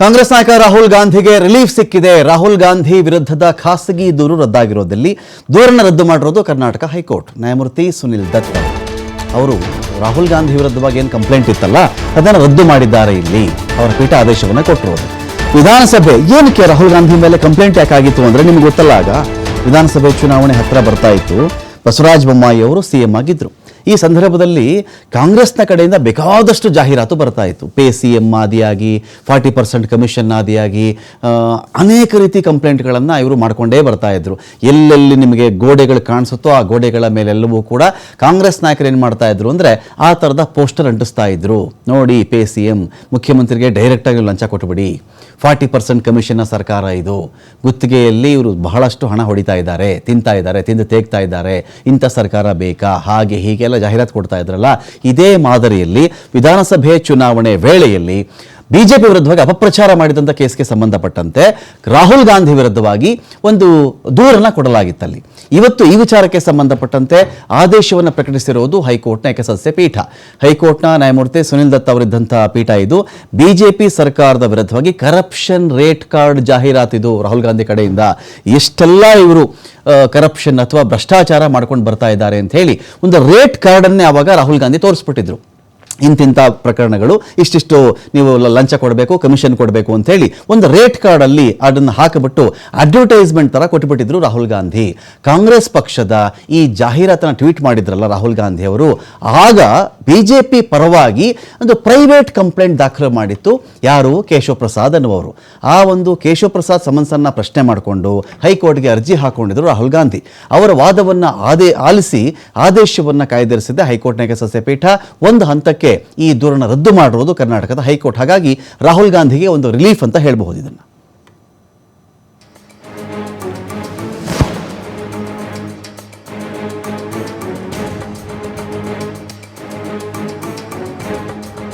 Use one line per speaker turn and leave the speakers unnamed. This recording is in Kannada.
ಕಾಂಗ್ರೆಸ್ ನಾಯಕ ರಾಹುಲ್ ಗಾಂಧಿಗೆ ರಿಲೀಫ್ ಸಿಕ್ಕಿದೆ. ರಾಹುಲ್ ಗಾಂಧಿ ವಿರುದ್ಧದ ಖಾಸಗಿ ದೂರು ರದ್ದಾಗಿರೋದಲ್ಲಿ ದೂರನ್ನು ರದ್ದು ಮಾಡಿರೋದು ಕರ್ನಾಟಕ ಹೈಕೋರ್ಟ್. ನ್ಯಾಯಮೂರ್ತಿ ಸುನಿಲ್ ದತ್ ಅವರು ರಾಹುಲ್ ಗಾಂಧಿ ವಿರುದ್ಧವಾಗಿ ಏನು ಕಂಪ್ಲೇಂಟ್ ಇತ್ತಲ್ಲ, ಅದನ್ನು ರದ್ದು ಮಾಡಿದ್ದಾರೆ ಇಲ್ಲಿ. ಅವರ ಪೀಠ ಆದೇಶವನ್ನು ಕೊಟ್ಟಿರೋದು. ವಿಧಾನಸಭೆ, ಏನಕ್ಕೆ ರಾಹುಲ್ ಗಾಂಧಿ ಮೇಲೆ ಕಂಪ್ಲೇಂಟ್ ಯಾಕಾಗಿತ್ತು ಅಂದರೆ ನಿಮ್ಗೆ ಗೊತ್ತಲ್ಲ ಆಗ? ವಿಧಾನಸಭೆ ಚುನಾವಣೆ ಹತ್ತಿರ ಬರ್ತಾ ಇತ್ತು. ಬಸವರಾಜ ಬೊಮ್ಮಾಯಿ ಅವರು ಸಿಎಂ ಆಗಿದ್ದರು ಈ ಸಂದರ್ಭದಲ್ಲಿ ಕಾಂಗ್ರೆಸ್ನ ಕಡೆಯಿಂದ ಬೇಕಾದಷ್ಟು ಜಾಹೀರಾತು ಬರ್ತಾ ಇತ್ತು. ಪೇ ಸಿ ಎಂ ಆದಿಯಾಗಿ, ಫಾರ್ಟಿ ಪರ್ಸೆಂಟ್ ಕಮಿಷನ್ ಆದಿಯಾಗಿ ಅನೇಕ ರೀತಿ ಕಂಪ್ಲೇಂಟ್ಗಳನ್ನು ಇವರು ಮಾಡ್ಕೊಂಡೇ ಬರ್ತಾ ಇದ್ರು. ಎಲ್ಲೆಲ್ಲಿ ನಿಮಗೆ ಗೋಡೆಗಳು ಕಾಣಿಸುತ್ತೋ ಆ ಗೋಡೆಗಳ ಮೇಲೆಲ್ಲವೂ ಕೂಡ ಕಾಂಗ್ರೆಸ್ ನಾಯಕರು ಏನು ಮಾಡ್ತಾ ಇದ್ರು ಅಂದರೆ ಆ ಥರದ ಪೋಸ್ಟರ್ ಅಂಟಿಸ್ತಾ ಇದ್ರು. ನೋಡಿ, ಪೇ ಸಿ ಎಂ ಮುಖ್ಯಮಂತ್ರಿಗೆ ಡೈರೆಕ್ಟಾಗಿ ಲಂಚ ಕೊಟ್ಬಿಡಿ. ಫಾರ್ಟಿ ಪರ್ಸೆಂಟ್ ಕಮಿಷನ್ನ ಸರ್ಕಾರ ಇದು. ಗುತ್ತಿಗೆಯಲ್ಲಿ ಇವರು ಬಹಳಷ್ಟು ಹಣ ಹೊಡಿತಾ ಇದ್ದಾರೆ, ತಿಂತಾ ಇದ್ದಾರೆ, ತಿಂದು ತೇಗ್ತಾ ಇದ್ದಾರೆ. ಇಂಥ ಸರ್ಕಾರ ಬೇಕಾ? ಹಾಗೆ ಹೀಗೆಲ್ಲ ಜಾಹೀರಾತು ಕೊಡ್ತಾ ಇದ್ರಲ್ಲ ಇದೇ ಮಾದರಿಯಲ್ಲಿ ವಿಧಾನಸಭೆ ಚುನಾವಣೆ ವೇಳೆಯಲ್ಲಿ ಬಿಜೆಪಿ ವಿರುದ್ಧವಾಗಿ ಅಪಪ್ರಚಾರ ಮಾಡಿದಂಥ ಕೇಸ್ಗೆ ಸಂಬಂಧಪಟ್ಟಂತೆ ರಾಹುಲ್ ಗಾಂಧಿ ವಿರುದ್ಧವಾಗಿ ಒಂದು ದೂರನ್ನು ಕೊಡಲಾಗಿತ್ತಲ್ಲಿ. ಇವತ್ತು ಈ ವಿಚಾರಕ್ಕೆ ಸಂಬಂಧಪಟ್ಟಂತೆ ಆದೇಶವನ್ನು ಪ್ರಕಟಿಸಿರುವುದು ಹೈಕೋರ್ಟ್ನ ಏಕಸದಸ್ಯ ಪೀಠ. ಹೈಕೋರ್ಟ್ನ ನ್ಯಾಯಮೂರ್ತಿ ಸುನಿಲ್ ದತ್ ಅವರಿದ್ದಂಥ ಪೀಠ ಇದು. ಬಿಜೆಪಿ ಸರ್ಕಾರದ ವಿರುದ್ಧವಾಗಿ ಕರಪ್ಷನ್ ರೇಟ್ ಕಾರ್ಡ್ ಜಾಹೀರಾತಿದು ರಾಹುಲ್ ಗಾಂಧಿ ಕಡೆಯಿಂದ. ಎಷ್ಟೆಲ್ಲ ಇವರು ಕರಪ್ಷನ್ ಅಥವಾ ಭ್ರಷ್ಟಾಚಾರ ಮಾಡ್ಕೊಂಡು ಬರ್ತಾ ಇದ್ದಾರೆ ಅಂತ ಹೇಳಿ ಒಂದು ರೇಟ್ ಕಾರ್ಡನ್ನೇ ಅವಾಗ ರಾಹುಲ್ ಗಾಂಧಿ ತೋರಿಸ್ಬಿಟ್ಟಿದ್ರು. ಇಂತಿಂಥ ಪ್ರಕರಣಗಳು, ಇಷ್ಟಿಷ್ಟು ನೀವು ಲಂಚ ಕೊಡಬೇಕು, ಕಮಿಷನ್ ಕೊಡಬೇಕು ಅಂತ ಹೇಳಿ ಒಂದು ರೇಟ್ ಕಾರ್ಡಲ್ಲಿ ಅದನ್ನು ಹಾಕಿಬಿಟ್ಟು ಅಡ್ವರ್ಟೈಸ್ಮೆಂಟ್ ಥರ ಕೊಟ್ಟುಬಿಟ್ಟಿದ್ರು ರಾಹುಲ್ ಗಾಂಧಿ. ಕಾಂಗ್ರೆಸ್ ಪಕ್ಷದ ಈ ಜಾಹೀರಾತನ್ನು ಟ್ವೀಟ್ ಮಾಡಿದ್ರಲ್ಲ ರಾಹುಲ್ ಗಾಂಧಿ ಅವರು, ಆಗ ಬಿ ಜೆ ಪಿ ಪರವಾಗಿ ಒಂದು ಪ್ರೈವೇಟ್ ಕಂಪ್ಲೇಂಟ್ ದಾಖಲು ಮಾಡಿತ್ತು. ಯಾರು? ಕೇಶವ ಪ್ರಸಾದ್ ಅನ್ನುವರು ಆ ಒಂದು ಕೇಶವ ಪ್ರಸಾದ್ ಸಮನ್ಸನ್ನು ಪ್ರಶ್ನೆ ಮಾಡಿಕೊಂಡು ಹೈಕೋರ್ಟ್ಗೆ ಅರ್ಜಿ ಹಾಕೊಂಡಿದ್ರು ರಾಹುಲ್ ಗಾಂಧಿ. ಅವರ ವಾದವನ್ನು ಆದೇ ಆಲಿಸಿ ಆದೇಶವನ್ನು ಕಾಯ್ದಿರಿಸಿದ್ದ ಹೈಕೋರ್ಟ್ನ ಸಸ್ಯ ಪೀಠ ಒಂದು ಹಂತಕ್ಕೆ ಈ ದೂರನ್ನು ರದ್ದು ಮಾಡಿರೋದು ಕರ್ನಾಟಕದ ಹೈಕೋರ್ಟ್. ಹಾಗಾಗಿ ರಾಹುಲ್ ಗಾಂಧಿಗೆ ಒಂದು ರಿಲೀಫ್ ಅಂತ ಹೇಳಬಹುದು ಇದನ್ನು.